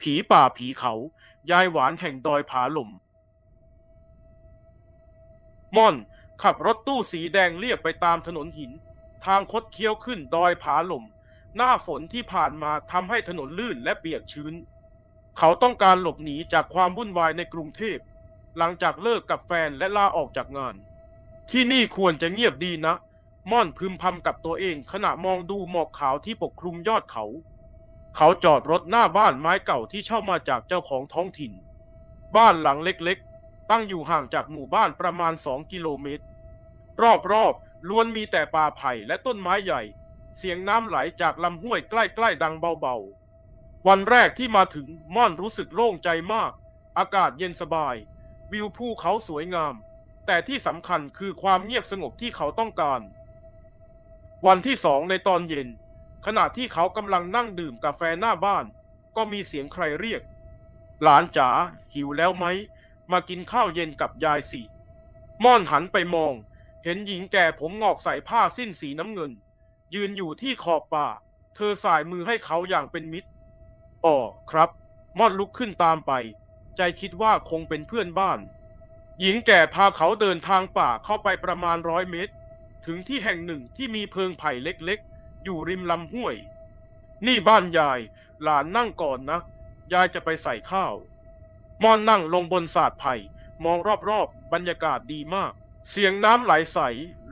ผีป่าผีเขา ยายหวานแห่งดอยผาหล่มม่อนขับรถตู้สีแดงเรียบไปตามถนนหิน ทางคดเคี้ยวขึ้นดอยผาหล่ม หน้าฝนที่ผ่านมาทำให้ถนนลื่นและเปียกชื้น เขาต้องการหลบหนีจากความวุ่นวายในกรุงเทพ หลังจากเลิกกับแฟนและลาออกจากงาน ที่นี่ควรจะเงียบดีนะ ม่อนพึมพำกับตัวเองขณะมองดูหมอกขาวที่ปกคลุมยอดเขา เขาจอดรถหน้าบ้านไม้เก่าที่เช่ามาจากเจ้าของท้องถิ่น บ้านหลังเล็กๆ ตั้งอยู่ห่างจากหมู่บ้านประมาณสองกิโลเมตร รอบๆล้วนมีแต่ป่าไผ่และต้นไม้ใหญ่ เสียงน้ำไหลจากลำห้วยใกล้ๆดังเบาๆ วันแรกที่มาถึงม่อนรู้สึกโล่งใจมาก อากาศเย็นสบาย วิวภูเขาสวยงาม แต่ที่สำคัญคือความเงียบสงบที่เขาต้องการ วันที่สองในตอนเย็น ขณะที่เขากำลังนั่งดื่มกาแฟหน้าบ้าน ก็มีเสียงใครเรียก หลานจ๋าหิวแล้วไหม มากินข้าวเย็นกับยายสิม่อนหันไปมอง เห็นหญิงแก่ผมงอกใส่ผ้าสิ้นสีน้ำเงิน ยืนอยู่ที่ขอบป่า เธอสายมือให้เขาอย่างเป็นมิตรอ๋อครับ ม่อนลุกขึ้นตามไป ใจคิดว่าคงเป็นเพื่อนบ้าน หญิงแก่พาเขาเดินทางป่าเข้าไปประมาณร้อยเมตร ถึงที่แห่งหนึ่งที่มีเพิงไผ่เล็กๆ อยู่ริมลำห้วย นี่บ้านยาย หลานนั่งก่อนนะ ยายจะไปใส่ข้าว มอนนั่งลงบนศาสตร์ไผ่มองรอบๆ บรรยากาศดีมาก เสียงน้ำไหลใส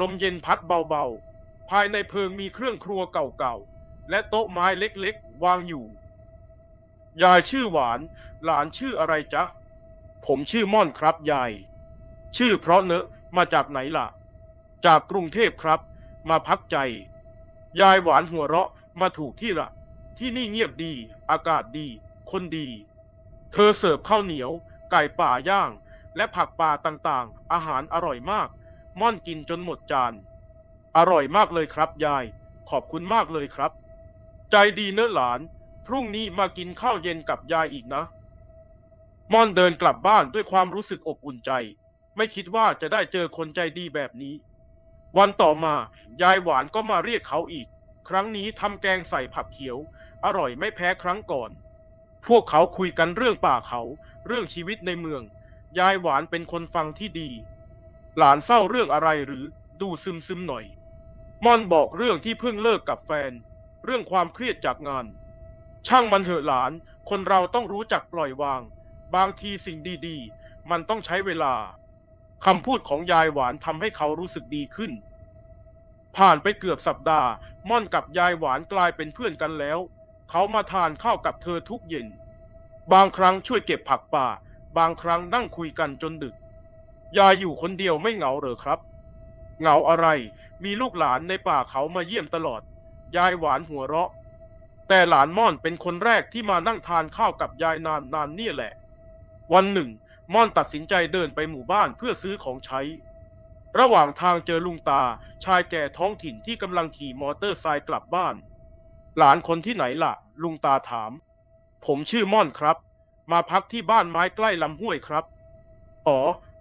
ลมเย็นพัดเบาๆ ภายในเพิงมีเครื่องครัวเก่าๆ และโต๊ะไม้เล็กๆ วางอยู่ ยายชื่อหวาน หลานชื่ออะไรจ๊ะ ผมชื่อม่อนครับยาย ชื่อเพราะเนอะมาจากไหนล่ะ จากกรุงเทพครับ มาพักใจ ยายหวานหัวเราะมาถูกที่ละที่นี่เงียบดี อากาศดี คนดี เธอเสิร์ฟข้าวเหนียว ไก่ป่าย่าง และผักป่าต่างๆ อาหารอร่อยมาก ม่อนกินจนหมดจาน อร่อยมากเลยครับ ยาย ขอบคุณมากเลยครับ ใจดีเนอะหลาน พรุ่งนี้มากินข้าวเย็นกับยายอีกนะ ม่อนเดินกลับบ้านด้วยความรู้สึกอบอุ่นใจ ไม่คิดว่าจะได้เจอคนใจดีแบบนี้ วันต่อมายายหวานก็มาเรียกเขาอีก ครั้งนี้ทำแกงใส่ผักเขียว อร่อยไม่แพ้ครั้งก่อน พวกเขาคุยกันเรื่องป่าเขา เรื่องชีวิตในเมือง ยายหวานเป็นคนฟังที่ดี หลานเศร้าเรื่องอะไรหรือดูซึมซึมหน่อย ม่อนบอกเรื่องที่เพิ่งเลิกกับแฟน เรื่องความเครียดจากงาน ช่างมันเถอะหลาน คนเราต้องรู้จักปล่อยวาง บางทีสิ่งดีๆ มันต้องใช้เวลาคำพูดของยายหวานทำให้เขารู้สึกดีขึ้น ผ่านไปเกือบสัปดาห์ ม่อนกับยายหวานกลายเป็นเพื่อนกันแล้ว เขามาทานข้าวกับเธอทุกเย็น บางครั้งช่วยเก็บผักป่า บางครั้งนั่งคุยกันจนดึก ยายอยู่คนเดียวไม่เหงาเหรอครับ เหงาอะไร มีลูกหลานในป่าเขามาเยี่ยมตลอด ยายหวานหัวเราะ แต่หลานม่อนเป็นคนแรกที่มานั่งทานข้าวกับยายนานนานๆนี่แหละ วันหนึ่ง ม่อนตัดสินใจเดินไปหมู่บ้านเพื่อซื้อของใช้ ระหว่างทางเจอลุงตา ชายแก่ท้องถิ่นที่กำลังขี่มอเตอร์ไซค์กลับบ้าน หลานคนที่ไหนล่ะ ลุงตาถาม ผมชื่อม่อนครับ มาพักที่บ้านไม้ใกล้ลำห้วยครับ อ๋อ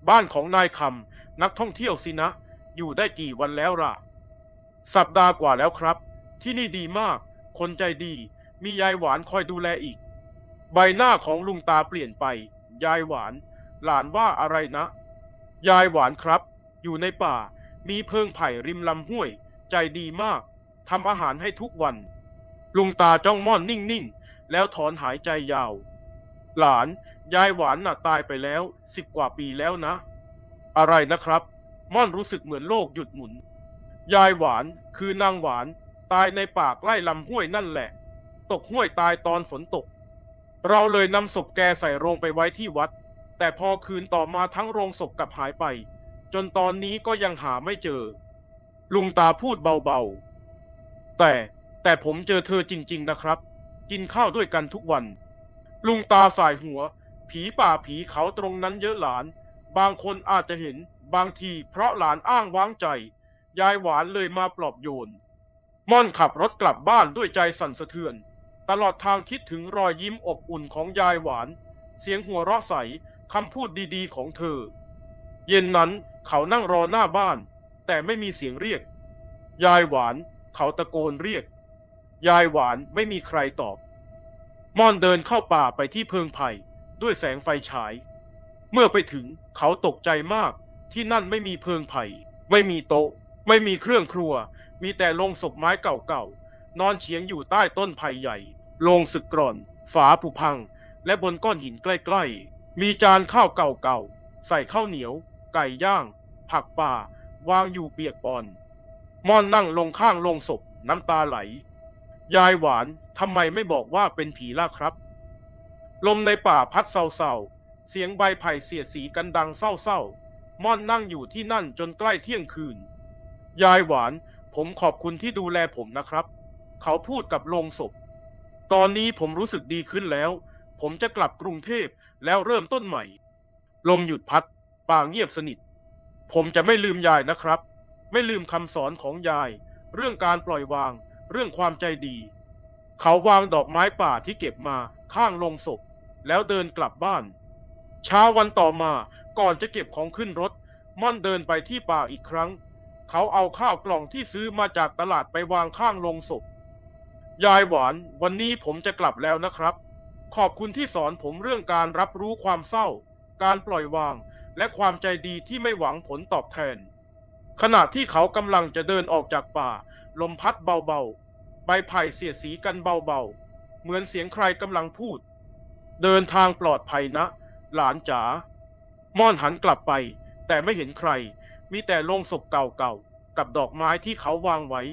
บ้านของนายคำนักท่องเที่ยวสินะ อยู่ได้กี่วันแล้วล่ะ สัปดาห์กว่าแล้วครับ ที่นี่ดีมาก คนใจดี มียายหวานคอยดูแลอีก ใบหน้าของลุงตาเปลี่ยนไป ยายหวาน หลานว่าอะไรนะ ยายหวานครับ อยู่ในป่า มีเพิงไผ่ริมลำห้วย ใจดีมาก ทำอาหารให้ทุกวัน ลุงตาจ้องม่อนนิ่งๆ แล้วถอนหายใจยาว หลาน ยายหวานน่ะตายไปแล้วสิบกว่าปีแล้วนะ อะไรนะครับ ม่อนรู้สึกเหมือนโลกหยุดหมุน ยายหวานคือนางหวานตายในป่าใกล้ลำห้วยนั่นแหละ ตกห้วยตายตอนฝนตก เราเลยนำศพแกใส่โรงไปไว้ที่วัด แต่พอคืนต่อมาทั้งโรงศพกลับหายไป จนตอนนี้ก็ยังหาไม่เจอ ลุงตาพูดเบาๆ แต่แต่ผมเจอเธอจริง ๆนะครับ กินข้าวด้วยกันทุกวัน ลุงตาสายหัว ผีป่าผีเขาตรงนั้นเยอะหลาน บางคนอาจจะเห็นบางทีเพราะหลานอ้างว้างใจ ยายหวานเลยมาปลอบโยน ม่อนขับรถกลับบ้านด้วยใจสั่นสะเทือน ตลอดทางคิดถึงรอยยิ้มอบอุ่นของยายหวาน เสียงหัวเราะใสคำพูดดีๆของเธอ เย็นนั้น เขานั่งรอหน้าบ้าน แต่ไม่มีเสียงเรียก ยายหวาน เขาตะโกนเรียก ยายหวานไม่มีใครตอบ ม่อนเดินเข้าป่าไปที่เพิงไผ่ด้วยแสงไฟฉาย เมื่อไปถึงเขาตกใจมากที่นั่นไม่มีเพิงไผ่ ไม่มีโต๊ะ ไม่มีเครื่องครัว มีแต่โลงศพไม้เก่าๆ นอนเฉียงอยู่ใต้ต้นไผ่ใหญ่โลงสึกกร่อน ฝาผุพัง และบนก้อนหินใกล้ๆ มีจานข้าวเก่าๆ ใส่ข้าวเหนียว ไก่ย่าง ผักป่า วางอยู่เปียกปอน ม่อนนั่งลงข้างโลงศพน้ำตาไหล ยายหวานทำไมไม่บอกว่าเป็นผีล่ะครับ ลมในป่าพัดเศร้าๆ เสียงใบไผ่เสียดสีกันดังเศร้าๆ ม่อนนั่งอยู่ที่นั่นจนใกล้เที่ยงคืน ยายหวานผมขอบคุณที่ดูแลผมนะครับ เขาพูดกับโลงศพ ตอนนี้ผมรู้สึกดีขึ้นแล้ว ผมจะกลับกรุงเทพแล้วเริ่มต้นใหม่ ลมหยุดพัด ป่าเงียบสนิท ผมจะไม่ลืมยายนะครับ ไม่ลืมคำสอนของยาย เรื่องการปล่อยวาง เรื่องความใจดี เขาวางดอกไม้ป่าที่เก็บมาข้างลงศพ แล้วเดินกลับบ้าน เช้าวันต่อมาก่อนจะเก็บของขึ้นรถ ม่อนเดินไปที่ป่าอีกครั้ง เขาเอาข้าวกล่องที่ซื้อมาจากตลาดไปวางข้างลงศพ ยายหวานวันนี้ผมจะกลับแล้วนะครับ ขอบคุณที่สอนผมเรื่องการรับรู้ความเศร้า การปล่อยวาง และความใจดีที่ไม่หวังผลตอบแทน ขณะที่เขากำลังจะเดินออกจากป่า ลมพัดเบาๆ ใบไผ่เสียดสีกันเบาๆ เหมือนเสียงใครกำลังพูด เดินทางปลอดภัยนะ หลานจ๋าม่อนหันกลับไป แต่ไม่เห็นใคร มีแต่โลงศพเก่าๆ กับดอกไม้ที่เขาวางไว้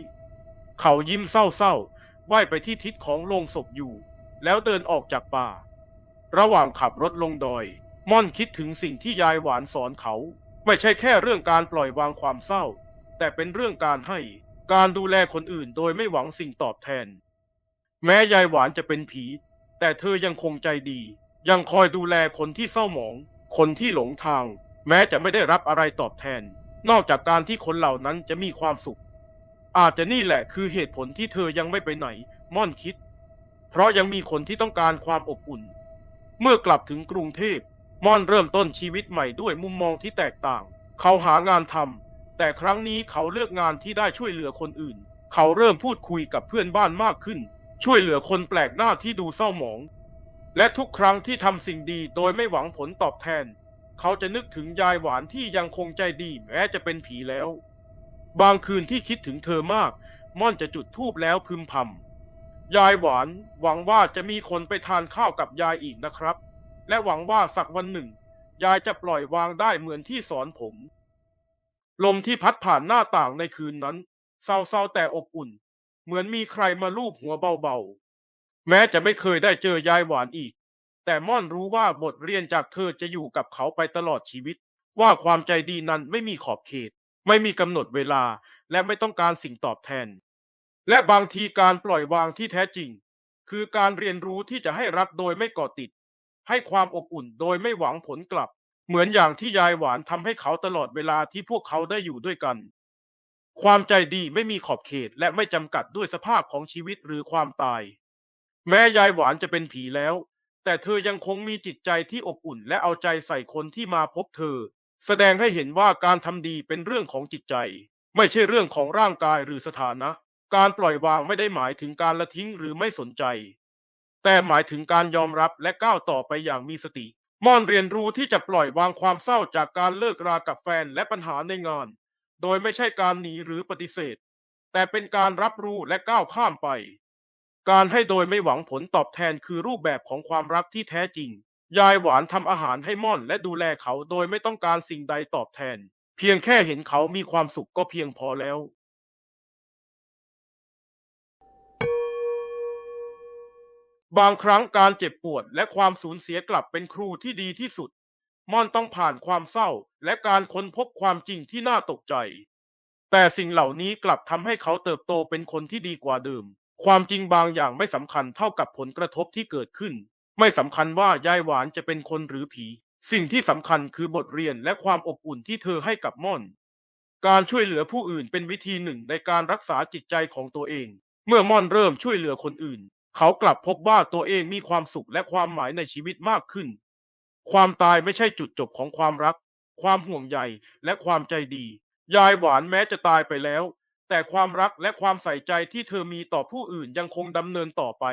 เขายิ้มเศร้าๆไหว้ไปที่ทิศของโลงศพอยู่ แล้วเดินออกจากป่า ระหว่างขับรถลงดอย ม่อนคิดถึงสิ่งที่ยายหวานสอนเขา ไม่ใช่แค่เรื่องการปล่อยวางความเศร้า แต่เป็นเรื่องการให้การดูแลคนอื่นโดยไม่หวังสิ่งตอบแทน แม้ยายหวานจะเป็นผี แต่เธอยังคงใจดี ยังคอยดูแลคนที่เศร้าหมอง คนที่หลงทาง แม้จะไม่ได้รับอะไรตอบแทน นอกจากการที่คนเหล่านั้นจะมีความสุข อาจจะนี่แหละคือเหตุผลที่เธอยังไม่ไปไหน ม่อนคิด เพราะยังมีคนที่ต้องการความอบอุ่น เมื่อกลับถึงกรุงเทพ ม่อนเริ่มต้นชีวิตใหม่ด้วยมุมมองที่แตกต่าง เขาหางานทำแต่ครั้งนี้เขาเลือกงานที่ได้ช่วยเหลือคนอื่น เขาเริ่มพูดคุยกับเพื่อนบ้านมากขึ้น ช่วยเหลือคนแปลกหน้าที่ดูเศร้าหมอง และทุกครั้งที่ทำสิ่งดีโดยไม่หวังผลตอบแทน เขาจะนึกถึงยายหวานที่ยังคงใจดีแม้จะเป็นผีแล้ว บางคืนที่คิดถึงเธอมาก ม่อนจะจุดธูปแล้วพึมพำยายหวานหวังว่าจะมีคนไปทานข้าวกับยายอีกนะครับ และหวังว่าสักวันหนึ่ง ยายจะปล่อยวางได้เหมือนที่สอนผม ลมที่พัดผ่านหน้าต่างในคืนนั้นเศร้าๆแต่อบอุ่น เหมือนมีใครมาลูบหัวเบาๆ แม้จะไม่เคยได้เจอยายหวานอีก แต่ม่อนรู้ว่าบทเรียนจากเธอจะอยู่กับเขาไปตลอดชีวิต ว่าความใจดีนั้นไม่มีขอบเขต ไม่มีกำหนดเวลาและไม่ต้องการสิ่งตอบแทน และบางทีการปล่อยวางที่แท้จริง คือการเรียนรู้ที่จะให้รักโดยไม่ก่อติด ให้ความอบอุ่นโดยไม่หวังผลกลับ เหมือนอย่างที่ยายหวานทำให้เขาตลอดเวลาที่พวกเขาได้อยู่ด้วยกัน ความใจดีไม่มีขอบเขตและไม่จำกัดด้วยสภาพของชีวิตหรือความตาย แม้ยายหวานจะเป็นผีแล้ว แต่เธอยังคงมีจิตใจที่อบอุ่นและเอาใจใส่คนที่มาพบเธอ แสดงให้เห็นว่าการทำดีเป็นเรื่องของจิตใจ ไม่ใช่เรื่องของร่างกายหรือสถานะ การปล่อยวางไม่ได้หมายถึงการละทิ้งหรือไม่สนใจ แต่หมายถึงการยอมรับและก้าวต่อไปอย่างมีสติ ม่อนเรียนรู้ที่จะปล่อยวางความเศร้าจากการเลิกรากับแฟนและปัญหาในงาน โดยไม่ใช่การหนีหรือปฏิเสธ แต่เป็นการรับรู้และก้าวข้ามไป การให้โดยไม่หวังผลตอบแทนคือรูปแบบของความรักที่แท้จริง ยายหวานทำอาหารให้ม่อนและดูแลเขาโดยไม่ต้องการสิ่งใดตอบแทน เพียงแค่เห็นเขามีความสุขก็เพียงพอแล้ว บางครั้งการเจ็บปวดและความสูญเสียกลับเป็นครูที่ดีที่สุด ม่อนต้องผ่านความเศร้าและการค้นพบความจริงที่น่าตกใจ แต่สิ่งเหล่านี้กลับทำให้เขาเติบโตเป็นคนที่ดีกว่าเดิม ความจริงบางอย่างไม่สำคัญเท่ากับผลกระทบที่เกิดขึ้น ไม่สำคัญว่ายายหวานจะเป็นคนหรือผี สิ่งที่สำคัญคือบทเรียนและความอบอุ่นที่เธอให้กับม่อน การช่วยเหลือผู้อื่นเป็นวิธีหนึ่งในการรักษาจิตใจของตัวเอง เมื่อม่อนเริ่มช่วยเหลือคนอื่น เขากลับพบว่าตัวเองมีความสุขและความหมายในชีวิตมากขึ้น ความตายไม่ใช่จุดจบของความรัก ความห่วงใยและความใจดี ยายหวานแม้จะตายไปแล้ว แต่ความรักและความใส่ใจที่เธอมีต่อผู้อื่นยังคงดำเนินต่อไป